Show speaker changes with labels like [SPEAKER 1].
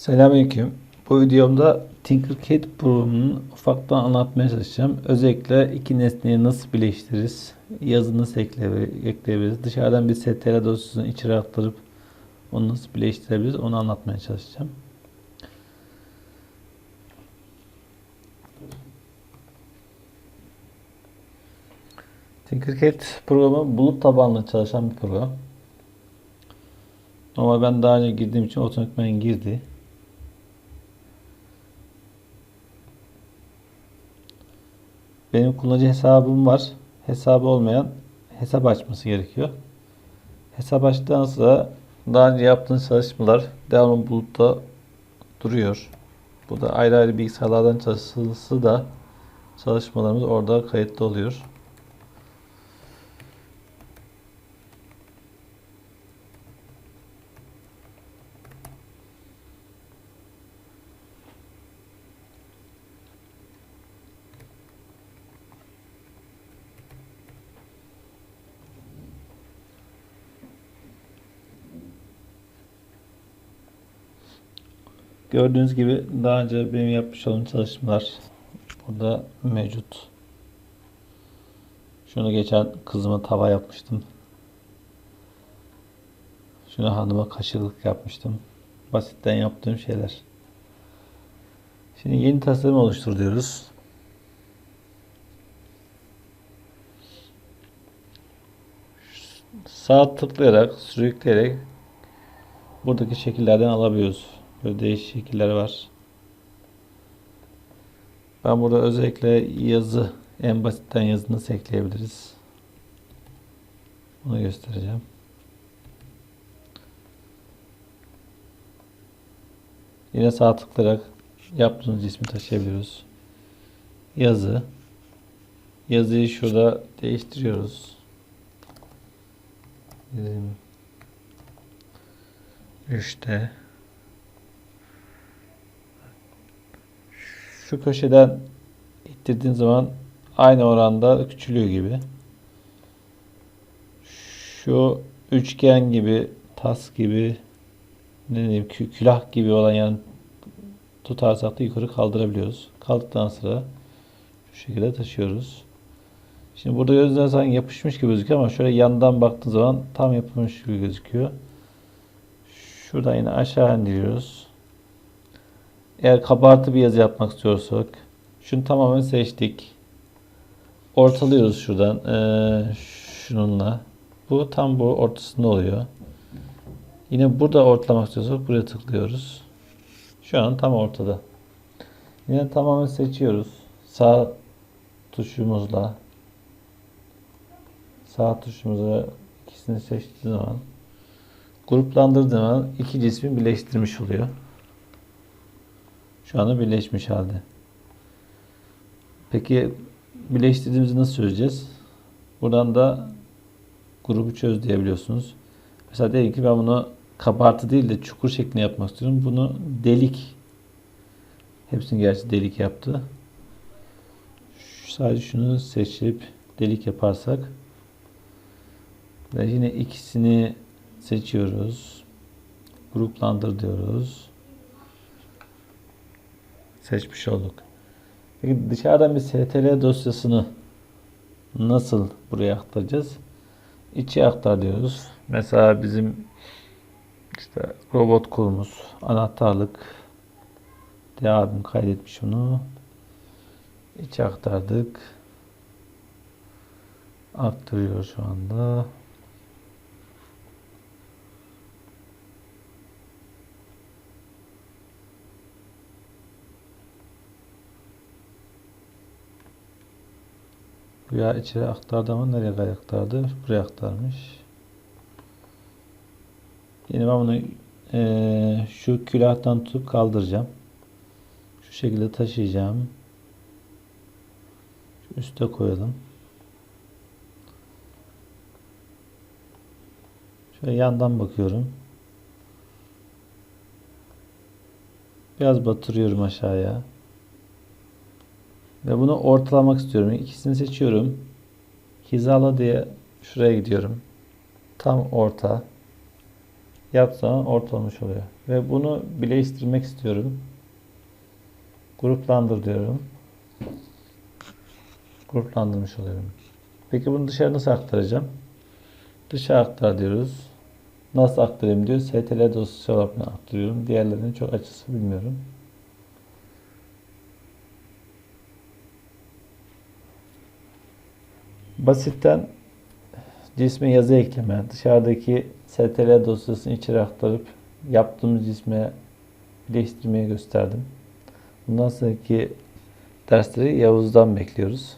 [SPEAKER 1] Selamünaleyküm. Bu videomda Tinkercad programını ufaktan anlatmaya çalışacağım. Özellikle iki nesneyi nasıl birleştiririz, yazı nasıl ekle- ekleyebiliriz, dışarıdan bir str dosyasını içeri aktarıp onu nasıl birleştirebiliriz onu anlatmaya çalışacağım. Tinkercad programı bulut tabanlı çalışan bir program. Ama ben daha önce girdiğim için otomatikman girdi. Benim kullanıcı hesabım var. Hesabı olmayan hesap açması gerekiyor. Hesap açtıktan sonra daha önce yaptığınız çalışmalar devamlı bulutta duruyor. Bu da ayrı ayrı bilgisayarlardan çalışılsı da çalışmalarımız orada kayıtlı oluyor. Gördüğünüz gibi daha önce benim yapmış olduğum çalışmalar burada mevcut. Şunu geçen kızıma tava yapmıştım. Şunu hanıma kaşıklık yapmıştım. Basitten yaptığım şeyler. Şimdi yeni tasarım oluştur diyoruz. Sağ tıklayarak, sürükleyerek buradaki şekillerden alabiliyoruz. Böyle değişik şekiller var. Ben burada özellikle yazı, en basitten yazı ekleyebiliriz? Bunu göstereceğim. Yine sağ tıklayarak yaptığımız ismi taşıyabiliyoruz. Yazı. Yazıyı şurada değiştiriyoruz. Bizim 3'te şu köşeden ittirdiğin zaman aynı oranda küçülüyor gibi. Şu üçgen gibi, tas gibi, ne diyeyim, kü- külah gibi olan yani tutarsak da yukarı kaldırabiliyoruz. Kaldıktan sonra şu şekilde taşıyoruz. Şimdi burada gözler sanki yapışmış gibi gözüküyor ama şöyle yandan baktığın zaman tam yapılmış gibi gözüküyor. Şuradan yine aşağı indiriyoruz. Eğer kabartı bir yazı yapmak istiyorsak şunu tamamen seçtik. Ortalıyoruz şuradan eee, şununla. Bu tam bu ortasında oluyor. Yine burada ortalamak istiyorsak buraya tıklıyoruz. Şu an tam ortada. Yine tamamen seçiyoruz. Sağ tuşumuzla sağ tuşumuza ikisini seçtiği zaman gruplandırdığı zaman iki cismi birleştirmiş oluyor. Şu anda birleşmiş halde. Peki birleştirdiğimizi nasıl çözeceğiz? Buradan da grubu çöz diyebiliyorsunuz. Mesela diyelim ki ben bunu kabartı değil de çukur şeklinde yapmak istiyorum. Bunu delik. Hepsini gerçi delik yaptı. Sadece şunu seçip delik yaparsak ve yine ikisini seçiyoruz. Gruplandır diyoruz. Seçmiş olduk. Peki dışarıdan bir str dosyasını nasıl buraya aktaracağız? İçe aktar diyoruz. Mesela bizim işte robot kolumuz, anahtarlık diye abim kaydetmiş onu. İçe aktardık. Aktarıyor şu anda. Ya içeri aktardı ama nereye kadar aktardı? Buraya aktarmış. Yine ben bunu eee, şu külahtan tutup kaldıracağım. Şu şekilde taşıyacağım. Şu üste koyalım. Şöyle yandan bakıyorum. Biraz batırıyorum aşağıya. Ve bunu ortalamak istiyorum. İkisini seçiyorum. Hizala diye şuraya gidiyorum. Tam orta. yapsam ortalamış oluyor. Ve bunu birleştirmek istiyorum. Gruplandır diyorum. Gruplandırmış oluyorum. Peki bunu dışarı nasıl aktaracağım? Dışa aktar diyoruz. Nasıl aktarayım diyor. STL dosyası olarak aktarıyorum. Diğerlerinin çok açısı bilmiyorum. Basitten cisme yazı ekleme, dışarıdaki STL dosyasını içeri aktarıp yaptığımız cisme birleştirmeyi gösterdim. Bundan sonraki dersleri Yavuz'dan bekliyoruz.